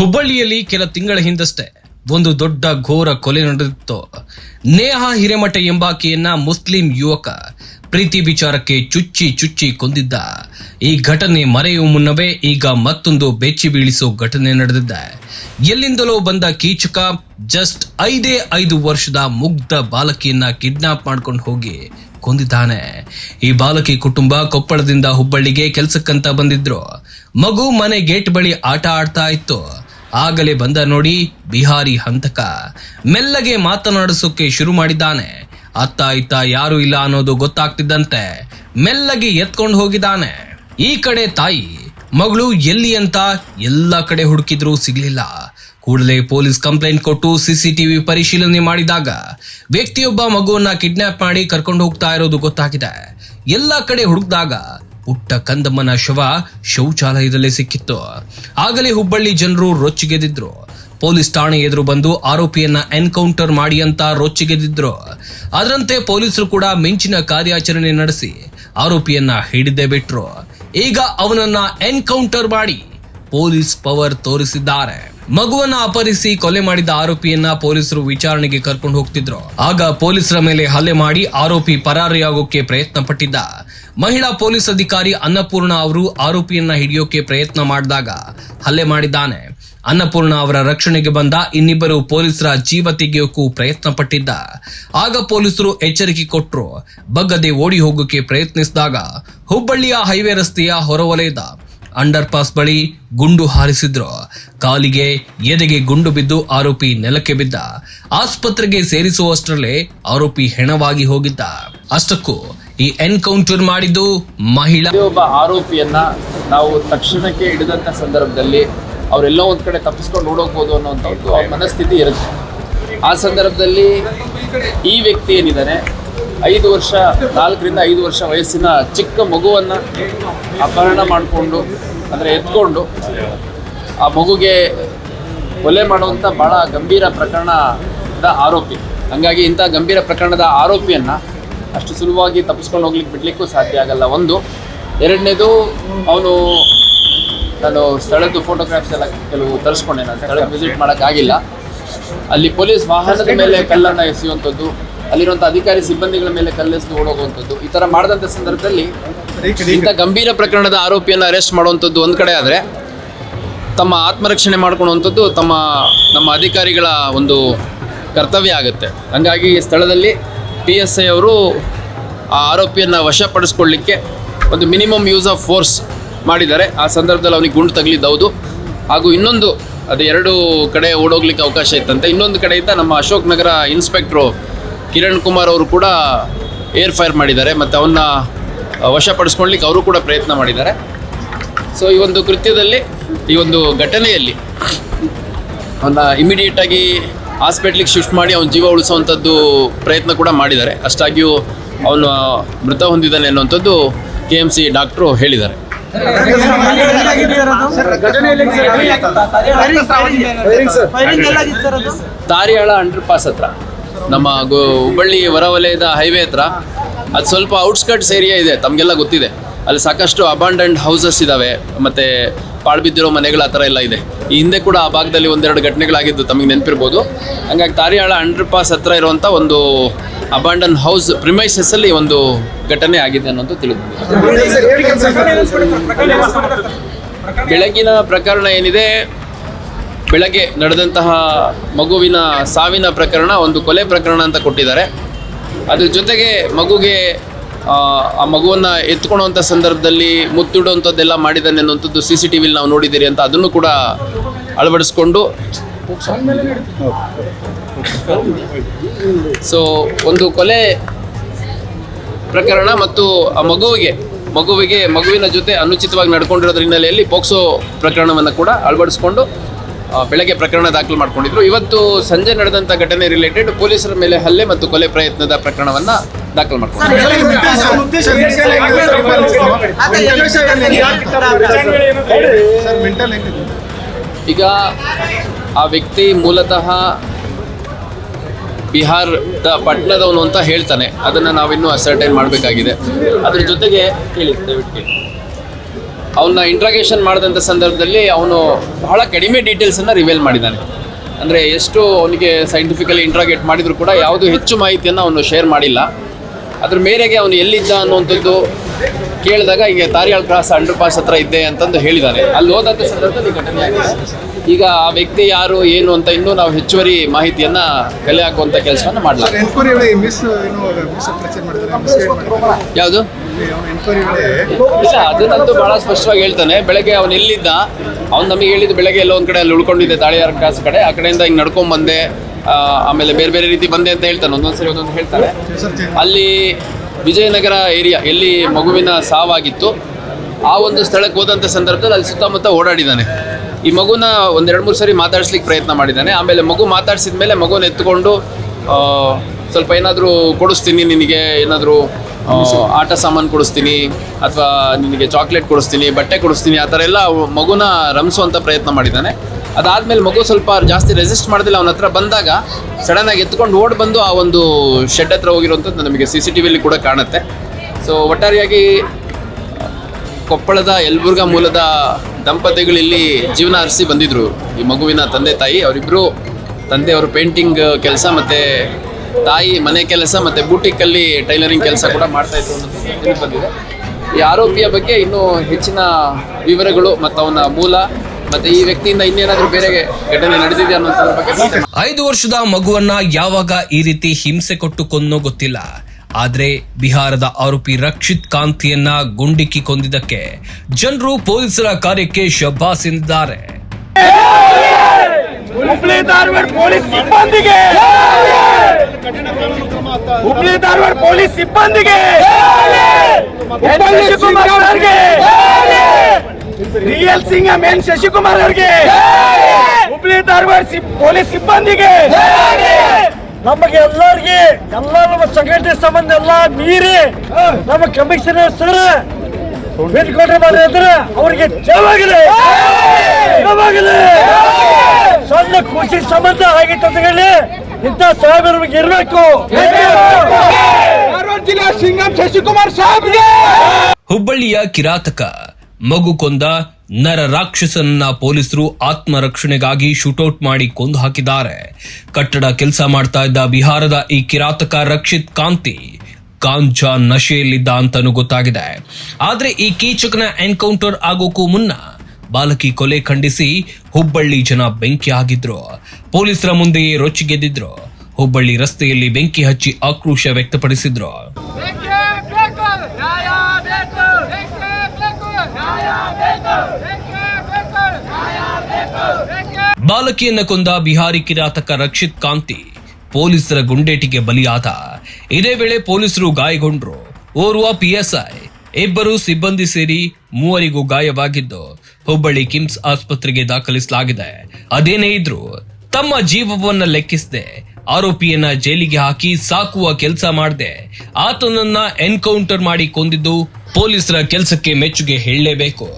ಹುಬ್ಬಳ್ಳಿಯಲ್ಲಿ ಕೆಲ ತಿಂಗಳ ಹಿಂದಷ್ಟೇ ಒಂದು ದೊಡ್ಡ ಘೋರ ಕೊಲೆ ನಡೆದಿತ್ತು. ನೇಹ ಹಿರೇಮಠ ಎಂಬಾಕೆಯನ್ನ ಮುಸ್ಲಿಂ ಯುವಕ ಪ್ರೀತಿ ವಿಚಾರಕ್ಕೆ ಚುಚ್ಚಿ ಚುಚ್ಚಿ ಕೊಂದಿದ್ದ. ಈ ಘಟನೆ ಮರೆಯುವ ಮುನ್ನವೇ ಈಗ ಮತ್ತೊಂದು ಬೆಚ್ಚಿ ಬೀಳಿಸೋ ಘಟನೆ ನಡೆದಿದೆ. ಎಲ್ಲಿಂದಲೋ ಬಂದ ಕೀಚಕ ಜಸ್ಟ್ ಐದೇ ಐದು ವರ್ಷದ ಮುಗ್ಧ ಬಾಲಕಿಯನ್ನ ಕಿಡ್ನಾಪ್ ಮಾಡ್ಕೊಂಡು ಹೋಗಿ ಕೊಂದಿದ್ದಾನೆ. ಈ ಬಾಲಕಿ ಕುಟುಂಬ ಕೊಪ್ಪಳದಿಂದ ಹುಬ್ಬಳ್ಳಿಗೆ ಕೆಲ್ಸಕ್ಕಂತ ಬಂದಿದ್ರು. ಮಗು ಮನೆ ಗೇಟ್ ಬಳಿ ಆಟ ಆಡ್ತಾ ಇತ್ತು. ಆಗಲೇ ಬಂದ ನೋಡಿ ಬಿಹಾರಿ ಹಂತಕ ಮೆಲ್ಲಗೆ ಮಾತನಾಡಿಸೋಕೆ ಶುರು ಮಾಡಿದ್ದಾನೆ. ಅತ್ತ ಇತ್ತ ಯಾರು ಇಲ್ಲ ಅನ್ನೋದು ಗೊತ್ತಾಗ್ತಿದ್ದಂತೆ ಮೆಲ್ಲಗೆ ಎತ್ಕೊಂಡು ಹೋಗಿದ್ದಾನೆ. ಈ ಕಡೆ ತಾಯಿ, ಮಗಳು ಎಲ್ಲಿ ಅಂತ ಎಲ್ಲ ಕಡೆ ಹುಡುಕಿದ್ರು ಸಿಗ್ಲಿಲ್ಲ. ಕೂಡಲೇ ಪೊಲೀಸ್ ಕಂಪ್ಲೇಂಟ್ ಕೊಟ್ಟು ಸಿಸಿಟಿವಿ ಪರಿಶೀಲನೆ ಮಾಡಿದಾಗ ವ್ಯಕ್ತಿಯೊಬ್ಬ ಮಗುವನ್ನ ಕಿಡ್ನಾಪ್ ಮಾಡಿ ಕರ್ಕೊಂಡು ಹೋಗ್ತಾ ಇರೋದು ಗೊತ್ತಾಗಿದೆ. ಎಲ್ಲ ಕಡೆ ಹುಡುಕ್ದಾಗ ಪುಟ್ಟ ಕಂದಮ್ಮನ ಶವ ಶೌಚಾಲಯದಲ್ಲೇ ಸಿಕ್ಕಿತ್ತು. ಆಗಲೇ ಹುಬ್ಬಳ್ಳಿ ಜನರು ರೊಚ್ಚಿಗೆದಿದ್ರು ಪೊಲೀಸ್ ಠಾಣೆ ಎದುರು ಬಂದು ಆರೋಪಿಯನ್ನ ಎನ್ಕೌಂಟರ್ ಮಾಡಿ ಅಂತ ರೊಚ್ಚಿಗೆದಿದ್ರು ಅದರಂತೆ ಪೊಲೀಸರು ಕೂಡ ಮಿಂಚಿನ ಕಾರ್ಯಾಚರಣೆ ನಡೆಸಿ ಆರೋಪಿಯನ್ನ ಹಿಡಿದೇ ಬಿಟ್ರು. ಈಗ ಅವನನ್ನ ಎನ್ಕೌಂಟರ್ ಮಾಡಿ ಪೊಲೀಸ್ ಪವರ್ ತೋರಿಸಿದ್ದಾರೆ. ಮಗುವನ್ನ ಅಪಹರಿಸಿ ಕೊಲೆ ಮಾಡಿದ ಆರೋಪಿಯನ್ನ ಪೊಲೀಸರು ವಿಚಾರಣೆಗೆ ಕರ್ಕೊಂಡು ಹೋಗ್ತಿದ್ರು. ಆಗ ಪೊಲೀಸರ ಮೇಲೆ ಹಲ್ಲೆ ಮಾಡಿ ಆರೋಪಿ ಪರಾರಿಯಾಗೋಕೆ ಪ್ರಯತ್ನ ಪಟ್ಟಿದ್ದ ಮಹಿಳಾ ಪೊಲೀಸ್ ಅಧಿಕಾರಿ ಅನ್ನಪೂರ್ಣ ಅವರು ಆರೋಪಿಯನ್ನ ಹಿಡಿಯೋಕೆ ಪ್ರಯತ್ನ ಮಾಡಿದಾಗ ಹಲ್ಲೆ ಮಾಡಿದ್ದಾನೆ. ಅನ್ನಪೂರ್ಣ ಅವರ ರಕ್ಷಣೆಗೆ ಬಂದ ಇನ್ನಿಬ್ಬರು ಪೊಲೀಸರ ಜೀವ ತೆಗೆಯೋಕ್ಕೂ ಪ್ರಯತ್ನ ಪಟ್ಟಿದ್ದ. ಆಗ ಪೊಲೀಸರು ಎಚ್ಚರಿಕೆ ಕೊಟ್ಟರು ಬಗ್ಗದೆ ಓಡಿ ಹೋಗೋಕೆ ಪ್ರಯತ್ನಿಸಿದಾಗ ಹುಬ್ಬಳ್ಳಿಯ ಹೈವೇ ರಸ್ತೆಯ ಹೊರವಲಯದ ಅಂಡರ್ ಪಾಸ್ ಬಳಿ ಗುಂಡು ಹಾರಿಸಿದ್ರು. ಕಾಲಿಗೆ, ಎದೆಗೆ ಗುಂಡು ಬಿದ್ದು ಆರೋಪಿ ನೆಲಕ್ಕೆ ಬಿದ್ದ. ಆಸ್ಪತ್ರೆಗೆ ಸೇರಿಸುವಷ್ಟರಲ್ಲೇ ಆರೋಪಿ ಹೆಣವಾಗಿ ಹೋಗಿದ್ದ. ಅಷ್ಟಕ್ಕೂ ಈ ಎನ್ಕೌಂಟರ್ ಮಾಡಿದ್ದು ಮಹಿಳಾ. ಒಬ್ಬ ಆರೋಪಿಯನ್ನ ನಾವು ತಕ್ಷಣಕ್ಕೆ ಹಿಡಿದಂತ ಸಂದರ್ಭದಲ್ಲಿ ಅವರೆಲ್ಲೋ ಒಂದ್ ಕಡೆ ತಪ್ಪಿಸ್ಕೊಂಡು ಓಡೋಗ್ಬೋದು ಅನ್ನೋಂಥ ಒಂದು ಅವ್ರ ಮನಸ್ಥಿತಿ ಇರುತ್ತೆ. ಆ ಸಂದರ್ಭದಲ್ಲಿ ಈ ವ್ಯಕ್ತಿ ಏನಿದ್ದಾನೆ? ಐದು ವರ್ಷ, ನಾಲ್ಕರಿಂದ ಐದು ವರ್ಷ ವಯಸ್ಸಿನ ಚಿಕ್ಕ ಮಗುವನ್ನು ಅಪಹರಣ ಮಾಡಿಕೊಂಡು, ಅಂದರೆ ಎತ್ಕೊಂಡು ಆ ಮಗುಗೆ ಕೊಲೆ ಮಾಡುವಂಥ ಭಾಳ ಗಂಭೀರ ಪ್ರಕರಣದ ಆರೋಪಿ. ಹಂಗಾಗಿ ಇಂಥ ಗಂಭೀರ ಪ್ರಕರಣದ ಆರೋಪಿಯನ್ನು ಅಷ್ಟು ಸುಲಭವಾಗಿ ತಪ್ಪಿಸ್ಕೊಂಡು ಹೋಗ್ಲಿಕ್ಕೆ ಬಿಡ್ಲಿಕ್ಕೂ ಸಾಧ್ಯ ಆಗಲ್ಲ. ಒಂದು. ಎರಡನೇದು ಅವನು ನಾನು ಸ್ಥಳದ್ದು ಫೋಟೋಗ್ರಾಫ್ಸ್ ಎಲ್ಲ ಕೆಲವು ತರಿಸ್ಕೊಂಡೆ ನಾನು. ಸ್ಥಳಕ್ಕೆ ವಿಸಿಟ್ ಮಾಡೋಕ್ಕಾಗಿಲ್ಲ. ಅಲ್ಲಿ ಪೊಲೀಸ್ ವಾಹನದ ಮೇಲೆ ಕಲ್ಲನ್ನು ಎಸೆಯುವಂಥದ್ದು ಅಲ್ಲಿರುವಂಥ ಅಧಿಕಾರಿ ಸಿಬ್ಬಂದಿಗಳ ಮೇಲೆ ಕಲ್ಲೆಸೆದು ಓಡೋಗುವಂಥದ್ದು ಈ ಥರ ಮಾಡಿದಂಥ ಸಂದರ್ಭದಲ್ಲಿ ಇಂಥ ಗಂಭೀರ ಪ್ರಕರಣದ ಆರೋಪಿಯನ್ನು ಅರೆಸ್ಟ್ ಮಾಡುವಂಥದ್ದು ಒಂದು ಕಡೆ ಆದರೆ ತಮ್ಮ ಆತ್ಮರಕ್ಷಣೆ ಮಾಡ್ಕೊಳ್ಳುವಂಥದ್ದು ತಮ್ಮ ನಮ್ಮ ಅಧಿಕಾರಿಗಳ ಒಂದು ಕರ್ತವ್ಯ ಆಗುತ್ತೆ. ಹಂಗಾಗಿ ಈ ಸ್ಥಳದಲ್ಲಿ ಪಿ ಎಸ್ ಐ ಅವರು ಆ ಆರೋಪಿಯನ್ನು ವಶಪಡಿಸ್ಕೊಳ್ಳಿಕ್ಕೆ ಒಂದು ಮಿನಿಮಮ್ ಯೂಸ್ ಆಫ್ ಫೋರ್ಸ್ ಮಾಡಿದ್ದಾರೆ. ಆ ಸಂದರ್ಭದಲ್ಲಿ ಅವನಿಗೆ ಗುಂಡು ತಗಲಿದ್ದು ಹಾಗೂ ಇನ್ನೊಂದು, ಅದು ಎರಡು ಕಡೆ ಓಡೋಗ್ಲಿಕ್ಕೆ ಅವಕಾಶ ಇತ್ತಂತೆ. ಇನ್ನೊಂದು ಕಡೆಯಿಂದ ನಮ್ಮ ಅಶೋಕ್ ನಗರ ಇನ್ಸ್ಪೆಕ್ಟ್ರು ಕಿರಣ್ ಕುಮಾರ್ ಅವರು ಕೂಡ ಏರ್ ಫೈರ್ ಮಾಡಿದ್ದಾರೆ ಮತ್ತು ಅವನ್ನ ವಶಪಡಿಸ್ಕೊಳ್ಳಿಕ್ಕೆ ಅವರು ಕೂಡ ಪ್ರಯತ್ನ ಮಾಡಿದ್ದಾರೆ. ಸೊ ಈ ಒಂದು ಕೃತ್ಯದಲ್ಲಿ, ಈ ಒಂದು ಘಟನೆಯಲ್ಲಿ ಅವನ್ನ ಇಮಿಡಿಯೇಟ್ ಆಗಿ ಹಾಸ್ಪಿಟ್ಲಿಗೆ ಶಿಫ್ಟ್ ಮಾಡಿ ಅವ್ನ ಜೀವ ಉಳಿಸುವಂಥದ್ದು ಪ್ರಯತ್ನ ಕೂಡ ಮಾಡಿದ್ದಾರೆ. ಅಷ್ಟಾಗಿಯೂ ಅವನು ಮೃತ ಹೊಂದಿದ್ದಾನೆ ಅನ್ನುವಂಥದ್ದು ಕೆ ಎಂ ಸಿ ಡಾಕ್ಟ್ರು ಹೇಳಿದ್ದಾರೆ. ತಾರಿಯಾಳ ಅಂಡರ್ ಪಾಸ್ ಹತ್ರ. ನಮ್ಮ ಗೋ, ಹುಬ್ಬಳ್ಳಿ ಹೊರವಲಯದ ಹೈವೇ ಹತ್ರ. ಅದು ಸ್ವಲ್ಪ ಔಟ್ಸ್ಕರ್ಟ್ಸ್ ಏರಿಯಾ ಇದೆ, ತಮಗೆಲ್ಲ ಗೊತ್ತಿದೆ. ಅಲ್ಲಿ ಸಾಕಷ್ಟು ಅಬಾಂಡೆಂಟ್ ಹೌಸಸ್ ಇದ್ದಾವೆ ಮತ್ತು ಪಾಳ್ಬಿದ್ದಿರೋ ಮನೆಗಳು ಆ ಥರ ಎಲ್ಲ ಇದೆ. ಈ ಹಿಂದೆ ಕೂಡ ಆ ಭಾಗದಲ್ಲಿ ಒಂದೆರಡು ಘಟನೆಗಳಾಗಿದ್ದು ತಮಗೆ ನೆನಪಿರ್ಬೋದು. ಹಂಗಾಗಿ ತಾರಿಯಾಳ ಅಂಡರ್ ಪಾಸ್ ಹತ್ರ ಇರುವಂಥ ಒಂದು ಅಬಾಂಡನ್ ಹೌಸ್ ಪ್ರಿಮೈಸಸ್ಸಲ್ಲಿ ಒಂದು ಘಟನೆ ಆಗಿದೆ ಅನ್ನೋದು ತಿಳಿದು ಬೆಳಗಿನ ಪ್ರಕರಣ ಏನಿದೆ? ಬೆಳಗ್ಗೆ ನಡೆದಂತಹ ಮಗುವಿನ ಸಾವಿನ ಪ್ರಕರಣ, ಒಂದು ಕೊಲೆ ಪ್ರಕರಣ ಅಂತ ಕೊಟ್ಟಿದ್ದಾರೆ. ಅದ್ರ ಜೊತೆಗೆ ಮಗುಗೆ ಆ, ಮಗುವನ್ನ ಎತ್ಕೊಳ್ಳುವಂಥ ಸಂದರ್ಭದಲ್ಲಿ ಮುತ್ತಿಡುವಂಥದ್ದೆಲ್ಲ ಮಾಡಿದ್ದಾನೆ ಅನ್ನುವಂಥದ್ದು ಸಿ ಸಿ ಟಿ ವಿಲಿ ನಾವು ನೋಡಿದ್ದೀರಿ ಅಂತ ಅದನ್ನು ಕೂಡ ಅಳವಡಿಸ್ಕೊಂಡು ಸೊ ಒಂದು ಕೊಲೆ ಪ್ರಕರಣ ಮತ್ತು ಆ ಮಗುವಿಗೆ ಮಗುವಿಗೆ ಮಗುವಿನ ಜೊತೆ ಅನುಚಿತವಾಗಿ ನಡ್ಕೊಂಡಿರೋದ್ರ ಹಿನ್ನೆಲೆಯಲ್ಲಿ ಪೋಕ್ಸೋ ಪ್ರಕರಣವನ್ನು ಕೂಡ ಅಳವಡಿಸ್ಕೊಂಡು ಬೆಳಗ್ಗೆ ಪ್ರಕರಣ ದಾಖಲು ಮಾಡ್ಕೊಂಡಿದ್ರು. ಇವತ್ತು ಸಂಜೆ ನಡೆದಂಥ ಘಟನೆ ರಿಲೇಟೆಡ್ ಪೊಲೀಸರ ಮೇಲೆ ಹಲ್ಲೆ ಮತ್ತು ಕೊಲೆ ಪ್ರಯತ್ನದ ಪ್ರಕರಣವನ್ನು ದಾಖಲು ಮಾಡ್ಕೊಂಡಿದ್ರು ಈಗ ಆ ವ್ಯಕ್ತಿ ಮೂಲತಃ ಬಿಹಾರದ ಪಟ್ನದವನು ಅಂತ ಹೇಳ್ತಾನೆ. ಅದನ್ನು ನಾವಿನ್ನೂ ಅಸರ್ಟೈನ್ ಮಾಡಬೇಕಾಗಿದೆ. ಅದ್ರ ಜೊತೆಗೆ ಕೇಳಿ ದಯವಿಟ್ಟು ಅವನ್ನ ಇಂಟ್ರಾಗೇಷನ್ ಮಾಡಿದಂಥ ಸಂದರ್ಭದಲ್ಲಿ ಅವನು ಬಹಳ ಕಡಿಮೆ ಡೀಟೇಲ್ಸನ್ನು ರಿವೀಲ್ ಮಾಡಿದ್ದಾನೆ ಅಂದರೆ ಎಷ್ಟು ಅವನಿಗೆ ಸೈಂಟಿಫಿಕಲಿ ಇಂಟ್ರಾಗೇಟ್ ಮಾಡಿದರೂ ಕೂಡ ಯಾವುದು ಹೆಚ್ಚು ಮಾಹಿತಿಯನ್ನು ಅವನು ಶೇರ್ ಮಾಡಿಲ್ಲ. ಅದ್ರ ಮೇರೆಗೆ ಅವನು ಎಲ್ಲಿದ್ದ ಅನ್ನುವಂಥದ್ದು ಕೇಳಿದಾಗ ಈಗ ತಾರಿಯಾಳ್ ಕ್ರಾಸ್ ಅಂಡರ್ ಪಾಸ್ ಹತ್ರ ಇದ್ದೆ ಅಂತಂದು ಹೇಳಿದ್ದಾನೆ ಅಲ್ಲಿ ಹೋದಂಥ ಸಂದರ್ಭದಲ್ಲಿ ಘಟನೆ ಆಗಿದೆ. ಈಗ ಆ ವ್ಯಕ್ತಿ ಯಾರು ಏನು ಅಂತ ಇನ್ನೂ ನಾವು ಹೆಚ್ಚುವರಿ ಮಾಹಿತಿಯನ್ನು ಕಲೆ ಹಾಕುವಂಥ ಕೆಲಸವನ್ನು ಮಾಡಲಾಗಿದೆ ಯಾವುದು? ಇಲ್ಲ ಅದನ್ನಂತೂ ಬಹಳ ಸ್ಪಷ್ಟವಾಗಿ ಹೇಳ್ತಾನೆ. ಬೆಳಗ್ಗೆ ಅವನು ಎಲ್ಲಿದ್ದ? ಅವ್ನು ನಮಗೆ ಹೇಳಿದ್ದು ಬೆಳಗ್ಗೆ ಎಲ್ಲೋ ಒಂದು ಕಡೆ ಅಲ್ಲಿ ಉಳ್ಕೊಂಡಿದ್ದೆ ತಾಳಿಯಾರ ಕ್ರಾಸ್ ಕಡೆ. ಆ ಕಡೆಯಿಂದ ಹಿಂಗೆ ನಡ್ಕೊಂಡ್ ಬಂದೆ. ಆ, ಆಮೇಲೆ ಬೇರೆ ಬೇರೆ ರೀತಿ ಬಂದೆ ಅಂತ ಹೇಳ್ತಾನೆ. ಒಂದೊಂದು ಹೇಳ್ತಾನೆ ಹೆಸರು ಚೇಂಜ್ ಅಲ್ಲಿ ವಿಜಯನಗರ ಏರಿಯಾ, ಎಲ್ಲಿ ಮಗುವಿನ ಸಾವಾಗಿತ್ತು, ಆ ಒಂದು ಸ್ಥಳಕ್ಕೆ ಹೋದಂಥ ಸಂದರ್ಭದಲ್ಲಿ ಅಲ್ಲಿ ಸುತ್ತಮುತ್ತ ಓಡಾಡಿದ್ದಾನೆ. ಈ ಮಗುನ ಒಂದೆರಡು ಮೂರು ಸರಿ ಮಾತಾಡಿಸ್ಲಿಕ್ಕೆ ಪ್ರಯತ್ನ ಮಾಡಿದ್ದಾನೆ. ಆಮೇಲೆ ಮಗು ಮಾತಾಡಿಸಿದ ಮೇಲೆ ಮಗುನ ಎತ್ಕೊಂಡು ಸ್ವಲ್ಪ ಏನಾದರೂ ಕೊಡಿಸ್ತೀನಿ, ನಿನಗೆ ಏನಾದರೂ ಆಟ ಸಾಮಾನು ಕೊಡಿಸ್ತೀನಿ, ಅಥವಾ ನಿನಗೆ ಚಾಕ್ಲೇಟ್ ಕೊಡಿಸ್ತೀನಿ, ಬಟ್ಟೆ ಕೊಡಿಸ್ತೀನಿ, ಆ ಥರ ಎಲ್ಲ ಮಗುನ ರಮಿಸುವಂಥ ಪ್ರಯತ್ನ ಮಾಡಿದ್ದಾನೆ. ಅದಾದಮೇಲೆ ಮಗು ಸ್ವಲ್ಪ ಜಾಸ್ತಿ ರೆಸಿಸ್ಟ್ ಮಾಡ್ದಿಲ್ಲ, ಅವನ ಹತ್ರ ಬಂದಾಗ ಸಡನ್ನಾಗಿ ಎತ್ಕೊಂಡು ಓಡ್ ಬಂದು ಆ ಒಂದು ಶೆಡ್ ಹತ್ರ ಹೋಗಿರುವಂಥದ್ದು ನಮಗೆ ಸಿ ಸಿ ಟಿ ವಿಲಿ ಕೂಡ ಕಾಣುತ್ತೆ. ಸೊ ಒಟ್ಟಾರೆಯಾಗಿ, ಕೊಪ್ಪಳದ ಯಲ್ಬುರ್ಗ ಮೂಲದ ದಂಪತಿಗಳು ಇಲ್ಲಿ ಜೀವನ ಹರಿಸಿ ಬಂದಿದ್ರು. ಈ ಮಗುವಿನ ತಂದೆ ತಾಯಿ ಅವರಿಬ್ಬರು ತಂದೆಯವರು ಪೇಂಟಿಂಗ್ ಕೆಲಸ ಮತ್ತು ತಾಯಿ ಮನೆ ಕೆಲಸ ಮತ್ತು ಬೂಟಿಕಲ್ಲಿ ಟೈಲರಿಂಗ್ ಕೆಲಸ ಕೂಡ ಮಾಡ್ತಾ ಇದ್ರು ಅನ್ನೋದು ಬಂದಿದೆ. ಈ ಆರೋಪಿಯ ಬಗ್ಗೆ ಇನ್ನೂ ಹೆಚ್ಚಿನ ವಿವರಗಳು ಮತ್ತು ಅವನ ಮೂಲ ಮತ್ತು ಈ ವ್ಯಕ್ತಿಯಿಂದ ಇನ್ನೇನಾದ್ರೂ ಬೇರೆ ಘಟನೆ ನಡೆದಿದೆ ಅನ್ನೋದ್ರ ಬಗ್ಗೆ ಐದು ವರ್ಷದ ಮಗುವನ್ನ ಯಾವಾಗ ಈ ರೀತಿ ಹಿಂಸೆ ಕೊಟ್ಟು ಕೊನ್ನೋ ಗೊತ್ತಿಲ್ಲ. ಆದ್ರೆ ಬಿಹಾರದ ಆರೋಪಿ ರಕ್ಷಿತ್ ಕಾಂತಿಯನ್ನ ಗುಂಡಿಕ್ಕಿ ಕೊಂದಿದ್ದಕ್ಕೆ ಜನರು ಪೊಲೀಸರ ಕಾರ್ಯಕ್ಕೆ ಶಬ್ಬಾಸ್ ಎಂದಿದ್ದಾರೆ. ಹುಬ್ಳಿ ಧಾರವಾಡ ಪೊಲೀಸ್ ಸಿಬ್ಬಂದಿಗೆ! ಹುಬ್ಳಿ ಧಾರವಾಡ ಪೊಲೀಸ್ ಸಿಬ್ಬಂದಿಗೆ! ರಿಯಲ್ ಸಿಂಗ ಮೇನ್ ಶಶಿಕುಮಾರ್ ಅವರಿಗೆ. ಹುಬ್ಳಿ ಧಾರವಾಡ ಪೊಲೀಸ್ ಸಿಬ್ಬಂದಿಗೆ. ನಮಗೆ ಎಲ್ಲರಿಗೆ ಎಲ್ಲ ನಮ್ಮ ಸಂಘಟನೆ ಸಂಬಂಧ ಎಲ್ಲ ಮೀರಿ ನಮ್ಮ ಕಮಿಷನರ್ ಸರ್ ಕೊಟ್ಟರೆ ಮಾಡಿ ಅಂದ್ರೆ ಅವ್ರಿಗೆ ಜಯವಾಗಲಿ ಜಯವಾಗಲಿ ಸಣ್ಣ ಖುಷಿ ಸಂಬಂಧ ಆಗಿತ್ತು ಅಂತ ಹೇಳಿ ಇಂಥ ಸಾಹೇಬ್ ನಮಗೆ ಇರಬೇಕು. ಜಿಲ್ಲಾ ಜಿಲ್ಲೆ ಸಿಂಗಂ ಶಶಿಕುಮಾರ್ ಸಾಹೇಬ್ಗೆ ಹುಬ್ಬಳ್ಳಿಯ ಕಿರಾತಕ ಮಗು ಕೊಂದ ನರ ರಾಕ್ಷಸನನ್ನ ಪೊಲೀಸರು ಆತ್ಮರಕ್ಷಣೆಗಾಗಿ ಶೂಟೌಟ್ ಮಾಡಿ ಕೊಂದು ಹಾಕಿದ್ದಾರೆ. ಕಟ್ಟಡ ಕೆಲಸ ಮಾಡ್ತಾ ಇದ್ದ ಬಿಹಾರದ ಈ ಕಿರಾತಕ ರಕ್ಷಿತ್ ಕಾಂತಿ ಗಾಂಜಾ ನಶೆಯಲ್ಲಿದ್ದ ಅಂತಾನು ಗೊತ್ತಾಗಿದೆ. ಆದ್ರೆ ಈ ಕೀಚಕನ ಎನ್ಕೌಂಟರ್ ಆಗೋಕ್ಕೂ ಮುನ್ನ ಬಾಲಕಿ ಕೊಲೆ ಖಂಡಿಸಿ ಹುಬ್ಬಳ್ಳಿ ಜನ ಬೆಂಕಿ ಆಗಿದ್ರು ಪೊಲೀಸರ ಮುಂದೆಯೇ ರೊಚ್ಚಿಗೆದ್ದಿದ್ರು. ಹುಬ್ಬಳ್ಳಿ ರಸ್ತೆಯಲ್ಲಿ ಬೆಂಕಿ ಹಚ್ಚಿ ಆಕ್ರೋಶ ವ್ಯಕ್ತಪಡಿಸಿದ್ರು ಬೇಕೇ ಬೇಕು ನ್ಯಾಯ ಬೇಕು ಬೇಕೇ ಬೇಕು ನ್ಯಾಯ ಬೇಕು ಬೇಕೇ ಬೇಕು ನ್ಯಾಯ ಬೇಕು ಬೇಕೇ ಬಾಲಕಿಯನ್ನ ಕೊಂದ ಬಿಹಾರಿ ಕಿರಾತಕ ರಕ್ಷಿತ್ ಕಾಂತಿ ಪೊಲೀಸರ ಗುಂಡೇಟಿಗೆ ಬಲಿಯಾದ. ಇದೇ ವೇಳೆ ಪೊಲೀಸರು ಗಾಯಗೊಂಡ್ರು. ಓರ್ವ ಪಿಎಸ್ಐ ಇಬ್ಬರು ಸಿಬ್ಬಂದಿ ಸೇರಿ ಮೂವರಿಗೂ ಗಾಯವಾಗಿದ್ದು, ಹುಬ್ಬಳ್ಳಿ ಕಿಮ್ಸ್ ಆಸ್ಪತ್ರೆಗೆ ದಾಖಲಿಸಲಾಗಿದೆ. ಅದೇನೇ ಇದ್ರು ತಮ್ಮ ಜೀವವನ್ನ ಲೆಕ್ಕಿಸದೆ, ಆರೋಪಿಯನ್ನ ಜೈಲಿಗೆ ಹಾಕಿ ಸಾಕುವ ಕೆಲಸ ಮಾಡದೆ, ಆತನನ್ನ ಎನ್ಕೌಂಟರ್ ಮಾಡಿ ಕೊಂದಿದ್ದು ಪೊಲೀಸರ ಕೆಲಸಕ್ಕೆ ಮೆಚ್ಚುಗೆ ಹೇಳಲೇಬೇಕು.